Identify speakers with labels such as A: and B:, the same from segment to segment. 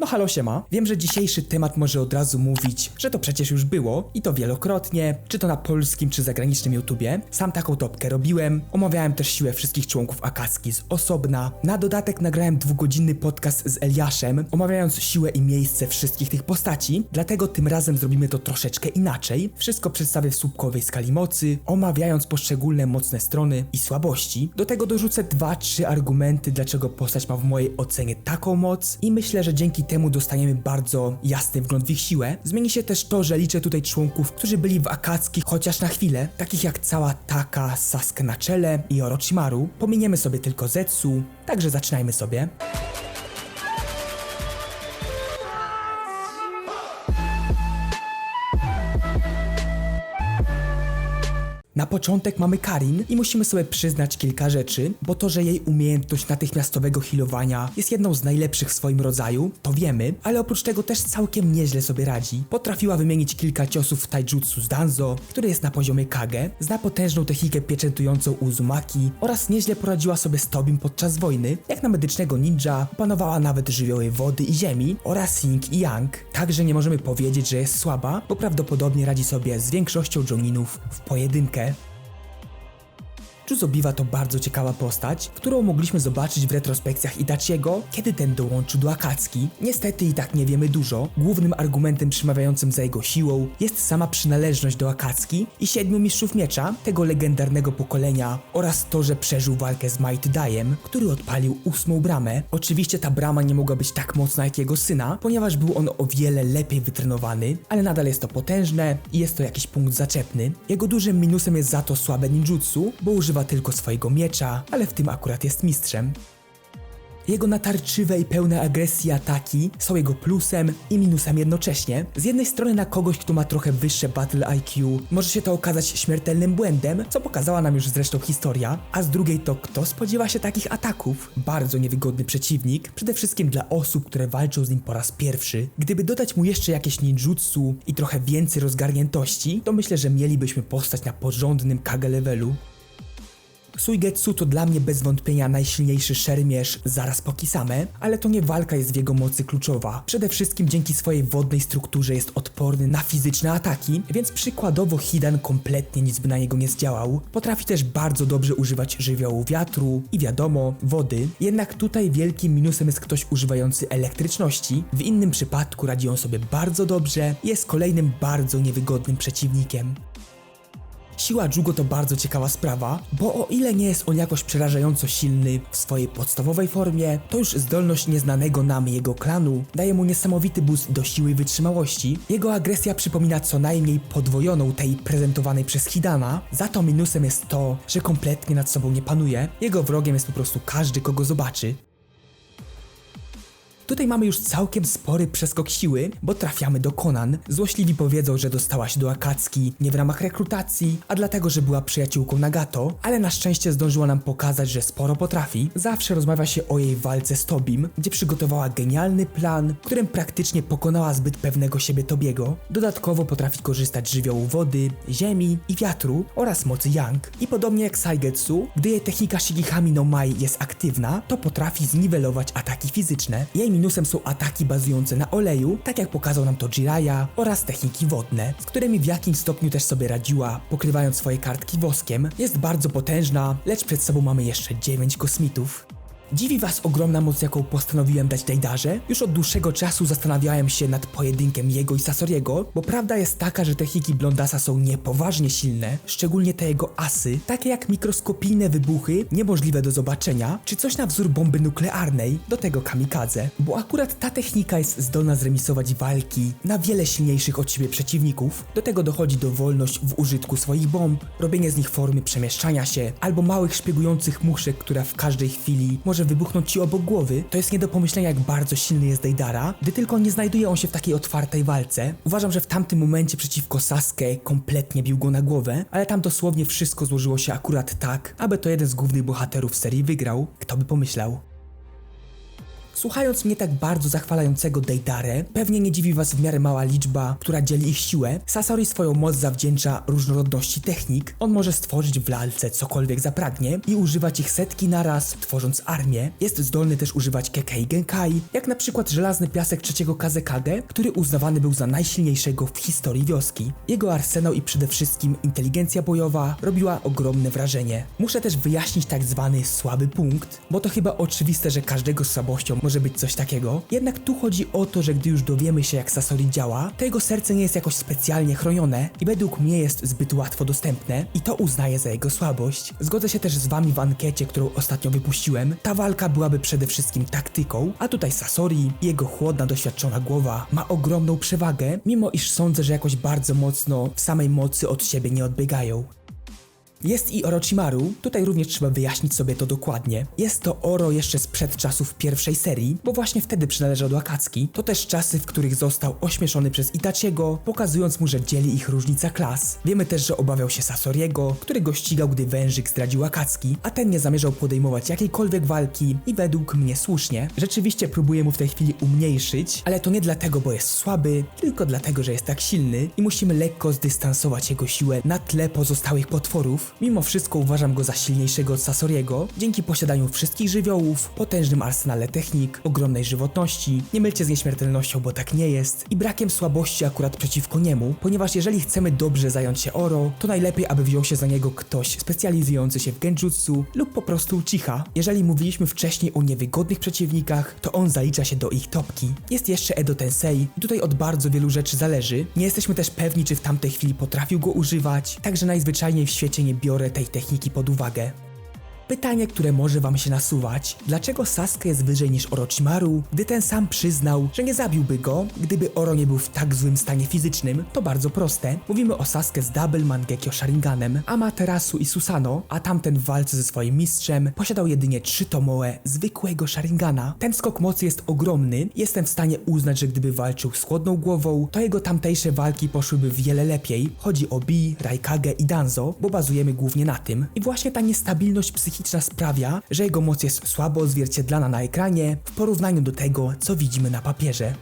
A: No halo siema, wiem, że dzisiejszy temat może od razu mówić, że to przecież już było i to wielokrotnie, czy to na polskim czy zagranicznym YouTubie. Sam taką topkę robiłem, omawiałem też siłę wszystkich członków Akatsuki z osobna. Na dodatek nagrałem dwugodzinny podcast z Eliaszem, omawiając siłę i miejsce wszystkich tych postaci, dlatego tym razem zrobimy to troszeczkę inaczej. Wszystko przedstawię w słupkowej skali mocy, omawiając poszczególne mocne strony i słabości. Do tego dorzucę dwa, trzy argumenty, dlaczego postać ma w mojej ocenie taką moc i myślę, że dzięki temu dostaniemy bardzo jasny wgląd w ich siłę. Zmieni się też to, że liczę tutaj członków, którzy byli w Akatsuki chociaż na chwilę, takich jak cała Taka, Sasuke na czele i Orochimaru. Pominiemy sobie tylko Zetsu, także zaczynajmy sobie. Na początek mamy Karin i musimy sobie przyznać kilka rzeczy, bo to, że jej umiejętność natychmiastowego healowania jest jedną z najlepszych w swoim rodzaju, to wiemy, ale oprócz tego też całkiem nieźle sobie radzi. Potrafiła wymienić kilka ciosów w taijutsu z Danzo, który jest na poziomie Kage, zna potężną technikę pieczętującą Uzumaki oraz nieźle poradziła sobie z Tobim podczas wojny, jak na medycznego ninja, opanowała nawet żywioły wody i ziemi oraz Ying i Yang, także nie możemy powiedzieć, że jest słaba, bo prawdopodobnie radzi sobie z większością Joninów w pojedynkę. Juzobiwa to bardzo ciekawa postać, którą mogliśmy zobaczyć w retrospekcjach Itachiego, kiedy ten dołączył do Akatsuki. Niestety i tak nie wiemy dużo. Głównym argumentem przemawiającym za jego siłą jest sama przynależność do Akatsuki i siedmiu mistrzów miecza, tego legendarnego pokolenia oraz to, że przeżył walkę z Might Dajem, który odpalił ósmą bramę. Oczywiście ta brama nie mogła być tak mocna jak jego syna, ponieważ był on o wiele lepiej wytrenowany, ale nadal jest to potężne i jest to jakiś punkt zaczepny. Jego dużym minusem jest za to słabe ninjutsu, bo używa tylko swojego miecza, ale w tym akurat jest mistrzem. Jego natarczywe i pełne agresji ataki są jego plusem i minusem jednocześnie. Z jednej strony na kogoś, kto ma trochę wyższe battle IQ, może się to okazać śmiertelnym błędem, co pokazała nam już zresztą historia, a z drugiej to kto spodziewa się takich ataków? Bardzo niewygodny przeciwnik, przede wszystkim dla osób, które walczą z nim po raz pierwszy. Gdyby dodać mu jeszcze jakieś ninjutsu i trochę więcej rozgarniętości, to myślę, że mielibyśmy postać na porządnym kage levelu. Suigetsu to dla mnie bez wątpienia najsilniejszy szermierz zaraz po Kisame, ale to nie walka jest w jego mocy kluczowa. Przede wszystkim dzięki swojej wodnej strukturze jest odporny na fizyczne ataki, więc przykładowo Hidan kompletnie nic by na niego nie zdziałał. Potrafi też bardzo dobrze używać żywiołu wiatru i wiadomo, wody, jednak tutaj wielkim minusem jest ktoś używający elektryczności. W innym przypadku radzi on sobie bardzo dobrze jest kolejnym bardzo niewygodnym przeciwnikiem. Siła Jugo to bardzo ciekawa sprawa, bo o ile nie jest on jakoś przerażająco silny w swojej podstawowej formie, to już zdolność nieznanego nam jego klanu daje mu niesamowity boost do siły i wytrzymałości. Jego agresja przypomina co najmniej podwojoną tej prezentowanej przez Hidana, za to minusem jest to, że kompletnie nad sobą nie panuje. Jego wrogiem jest po prostu każdy, kogo zobaczy. Tutaj mamy już całkiem spory przeskok siły, bo trafiamy do Konan. Złośliwi powiedzą, że dostała się do Akatsuki nie w ramach rekrutacji, a dlatego, że była przyjaciółką Nagato, ale na szczęście zdążyła nam pokazać, że sporo potrafi. Zawsze rozmawia się o jej walce z Tobim, gdzie przygotowała genialny plan, którym praktycznie pokonała zbyt pewnego siebie Tobiego. Dodatkowo potrafi korzystać z żywiołu wody, ziemi i wiatru oraz mocy Yang. I podobnie jak Saigetsu, gdy jej technika Shigihami no Mai jest aktywna, to potrafi zniwelować ataki fizyczne. Jej minusem są ataki bazujące na oleju, tak jak pokazał nam to Jiraiya, oraz techniki wodne, z którymi w jakimś stopniu też sobie radziła, pokrywając swoje kartki woskiem. Jest bardzo potężna, lecz przed sobą mamy jeszcze 9 kosmitów. Dziwi was ogromna moc, jaką postanowiłem dać Dejdarze? Już od dłuższego czasu zastanawiałem się nad pojedynkiem jego i Sasoriego, bo prawda jest taka, że techniki Blondasa są niepoważnie silne, szczególnie te jego asy, takie jak mikroskopijne wybuchy, niemożliwe do zobaczenia, czy coś na wzór bomby nuklearnej, do tego kamikadze, bo akurat ta technika jest zdolna zremisować walki na wiele silniejszych od siebie przeciwników. Do tego dochodzi dowolność w użytku swoich bomb, robienie z nich formy przemieszczania się, albo małych szpiegujących muszek, która w każdej chwili może wybuchnąć ci obok głowy, to jest nie do pomyślenia jak bardzo silny jest Deidara, gdy tylko nie znajduje on się w takiej otwartej walce. Uważam, że w tamtym momencie przeciwko Sasuke kompletnie bił go na głowę, ale tam dosłownie wszystko złożyło się akurat tak, aby to jeden z głównych bohaterów serii wygrał. Kto by pomyślał? Słuchając mnie tak bardzo zachwalającego Deidare, pewnie nie dziwi was w miarę mała liczba, która dzieli ich siłę. Sasori swoją moc zawdzięcza różnorodności technik. On może stworzyć w lalce cokolwiek zapragnie i używać ich setki naraz, tworząc armię. Jest zdolny też używać Kekei Genkai, jak na przykład żelazny piasek trzeciego Kazekage, który uznawany był za najsilniejszego w historii wioski. Jego arsenał i przede wszystkim inteligencja bojowa robiła ogromne wrażenie. Muszę też wyjaśnić tak zwany słaby punkt, bo to chyba oczywiste, że każdego z słabością może być coś takiego. Jednak tu chodzi o to, że gdy już dowiemy się jak Sasori działa, to jego serce nie jest jakoś specjalnie chronione i według mnie jest zbyt łatwo dostępne i to uznaję za jego słabość. Zgodzę się też z wami w ankiecie, którą ostatnio wypuściłem. Ta walka byłaby przede wszystkim taktyką, a tutaj Sasori jego chłodna, doświadczona głowa ma ogromną przewagę, mimo iż sądzę, że jakoś bardzo mocno w samej mocy od siebie nie odbiegają. Jest i Orochimaru, tutaj również trzeba wyjaśnić sobie to dokładnie. Jest to Oro jeszcze sprzed czasów pierwszej serii, bo właśnie wtedy przynależał do Akatsuki. To też czasy, w których został ośmieszony przez Itachiego, pokazując mu, że dzieli ich różnica klas. Wiemy też, że obawiał się Sasoriego, który go ścigał, gdy wężyk zdradził Akatsuki, a ten nie zamierzał podejmować jakiejkolwiek walki i według mnie słusznie. Rzeczywiście próbuje mu w tej chwili umniejszyć, ale to nie dlatego, bo jest słaby, tylko dlatego, że jest tak silny i musimy lekko zdystansować jego siłę na tle pozostałych potworów, Mimo wszystko uważam go za silniejszego od Sasoriego, dzięki posiadaniu wszystkich żywiołów, potężnym arsenale technik, ogromnej żywotności, nie mylcie z nieśmiertelnością, bo tak nie jest, i brakiem słabości akurat przeciwko niemu, ponieważ jeżeli chcemy dobrze zająć się Oro, to najlepiej, aby wziął się za niego ktoś specjalizujący się w genjutsu lub po prostu Uchiha. Jeżeli mówiliśmy wcześniej o niewygodnych przeciwnikach, to on zalicza się do ich topki. Jest jeszcze Edo Tensei i tutaj od bardzo wielu rzeczy zależy. Nie jesteśmy też pewni, czy w tamtej chwili potrafił go używać, także najzwyczajniej w świecie nie biorę tej techniki pod uwagę. Pytanie, które może wam się nasuwać, dlaczego Sasuke jest wyżej niż Orochimaru, gdy ten sam przyznał, że nie zabiłby go, gdyby Oro nie był w tak złym stanie fizycznym? To bardzo proste. Mówimy o Sasuke z Double Mangekyo Sharinganem, Amaterasu i Susano, a tamten w walce ze swoim mistrzem posiadał jedynie trzy tomoe zwykłego Sharingana. Ten skok mocy jest ogromny, jestem w stanie uznać, że gdyby walczył z chłodną głową, to jego tamtejsze walki poszłyby wiele lepiej. Chodzi o Bi, Raikage i Danzo, bo bazujemy głównie na tym. I właśnie ta niestabilność psychiczna psychiczna sprawia, że jego moc jest słabo odzwierciedlana na ekranie w porównaniu do tego, co widzimy na papierze.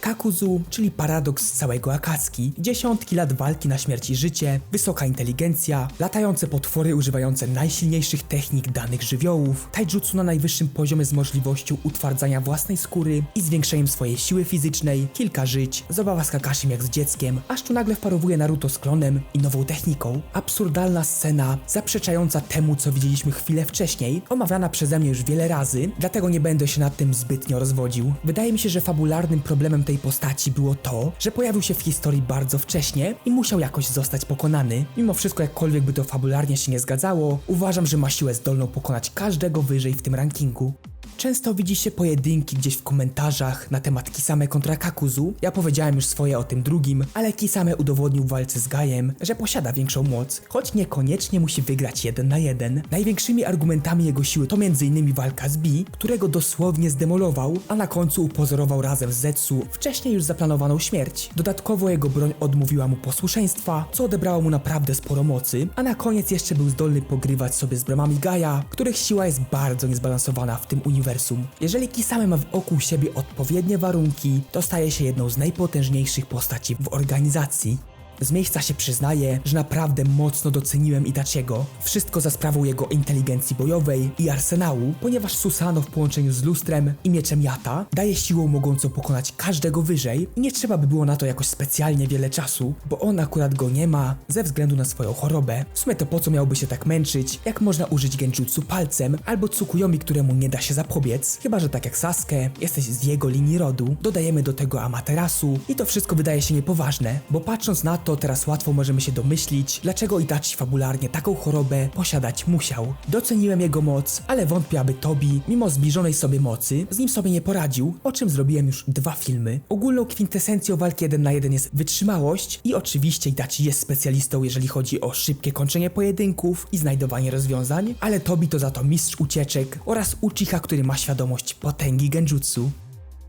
A: Kakuzu, czyli paradoks całego Akatsuki. Dziesiątki lat walki na śmierć i życie, wysoka inteligencja, latające potwory używające najsilniejszych technik danych żywiołów, taijutsu na najwyższym poziomie z możliwością utwardzania własnej skóry i zwiększeniem swojej siły fizycznej, kilka żyć, zabawa z Kakashim jak z dzieckiem, aż tu nagle wparowuje Naruto z klonem i nową techniką. Absurdalna scena, zaprzeczająca temu, co widzieliśmy chwilę wcześniej, omawiana przeze mnie już wiele razy, dlatego nie będę się nad tym zbytnio rozwodził. Wydaje mi się, że fabularnym problemem tej postaci było to, że pojawił się w historii bardzo wcześnie i musiał jakoś zostać pokonany. Mimo wszystko, jakkolwiek by to fabularnie się nie zgadzało, uważam, że ma siłę zdolną pokonać każdego wyżej w tym rankingu. Często widzi się pojedynki gdzieś w komentarzach na temat Kisame kontra Kakuzu. Ja powiedziałem już swoje o tym drugim, ale Kisame udowodnił w walce z Gajem, że posiada większą moc, choć niekoniecznie musi wygrać jeden na jeden. Największymi argumentami jego siły to m.in. walka z Bi, którego dosłownie zdemolował, a na końcu upozorował razem z Zetsu wcześniej już zaplanowaną śmierć. Dodatkowo jego broń odmówiła mu posłuszeństwa, co odebrało mu naprawdę sporo mocy, a na koniec jeszcze był zdolny pogrywać sobie z bramami Gaja, których siła jest bardzo niezbalansowana w tym uniwersum uniwersum. Jeżeli Kisame ma wokół siebie odpowiednie warunki, to staje się jedną z najpotężniejszych postaci w organizacji. Z miejsca się przyznaję, że naprawdę mocno doceniłem Itachiego. Wszystko za sprawą jego inteligencji bojowej i arsenału, ponieważ Susano w połączeniu z lustrem i mieczem Jata daje siłą mogącą pokonać każdego wyżej i nie trzeba by było na to jakoś specjalnie wiele czasu, bo on akurat go nie ma ze względu na swoją chorobę. W sumie to po co miałby się tak męczyć, jak można użyć genjutsu palcem albo Tsukuyomi, któremu nie da się zapobiec, chyba że tak jak Sasuke, jesteś z jego linii rodu, dodajemy do tego Amaterasu i to wszystko wydaje się niepoważne, bo patrząc na to, to teraz łatwo możemy się domyślić, dlaczego Itachi fabularnie taką chorobę posiadać musiał. Doceniłem jego moc, ale wątpię, aby Tobi, mimo zbliżonej sobie mocy, z nim sobie nie poradził, o czym zrobiłem już dwa filmy. Ogólną kwintesencją walki 1 na 1 jest wytrzymałość i oczywiście Itachi jest specjalistą, jeżeli chodzi o szybkie kończenie pojedynków i znajdowanie rozwiązań, ale Tobi to za to mistrz ucieczek oraz Uchiha, który ma świadomość potęgi genjutsu.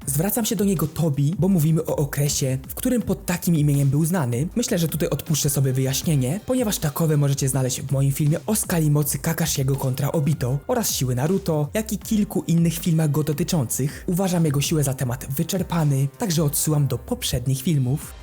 A: Zwracam się do niego Tobi, bo mówimy o okresie, w którym pod takim imieniem był znany. Myślę, że tutaj odpuszczę sobie wyjaśnienie, ponieważ takowe możecie znaleźć w moim filmie o skali mocy Kakashiego kontra Obito oraz siły Naruto, jak i kilku innych filmach go dotyczących. Uważam jego siłę za temat wyczerpany, także odsyłam do poprzednich filmów.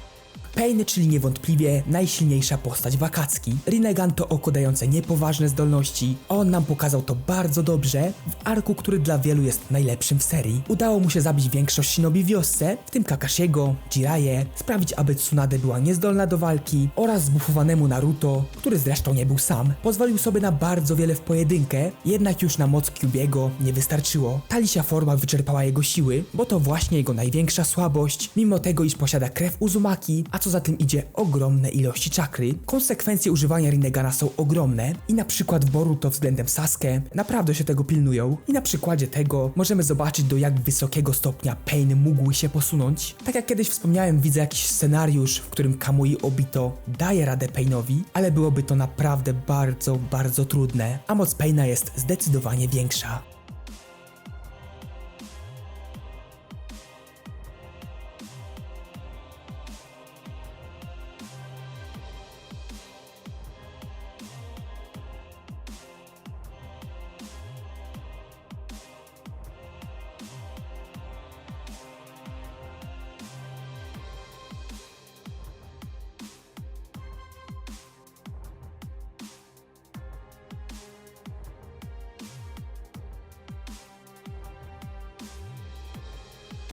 A: Pain, czyli niewątpliwie najsilniejsza postać Wakacki. Rinnegan to oko dające niepoważne zdolności, a on nam pokazał to bardzo dobrze w arku, który dla wielu jest najlepszym w serii. Udało mu się zabić większość shinobi wiosce, w tym Kakashiego, Jiraye, sprawić, aby Tsunade była niezdolna do walki oraz zbufowanemu Naruto, który zresztą nie był sam. Pozwolił sobie na bardzo wiele w pojedynkę, jednak już na moc Kyubiego nie wystarczyło. Ta lisia forma wyczerpała jego siły, bo to właśnie jego największa słabość, mimo tego iż posiada krew Uzumaki, a co za tym idzie ogromne ilości czakry. Konsekwencje używania Rinnegana są ogromne i na przykład w Boruto względem Sasuke naprawdę się tego pilnują i na przykładzie tego możemy zobaczyć do jak wysokiego stopnia Pain mógł się posunąć. Tak jak kiedyś wspomniałem, widzę jakiś scenariusz, w którym Kamui Obito daje radę Painowi, ale byłoby to naprawdę bardzo, bardzo trudne, a moc Paina jest zdecydowanie większa.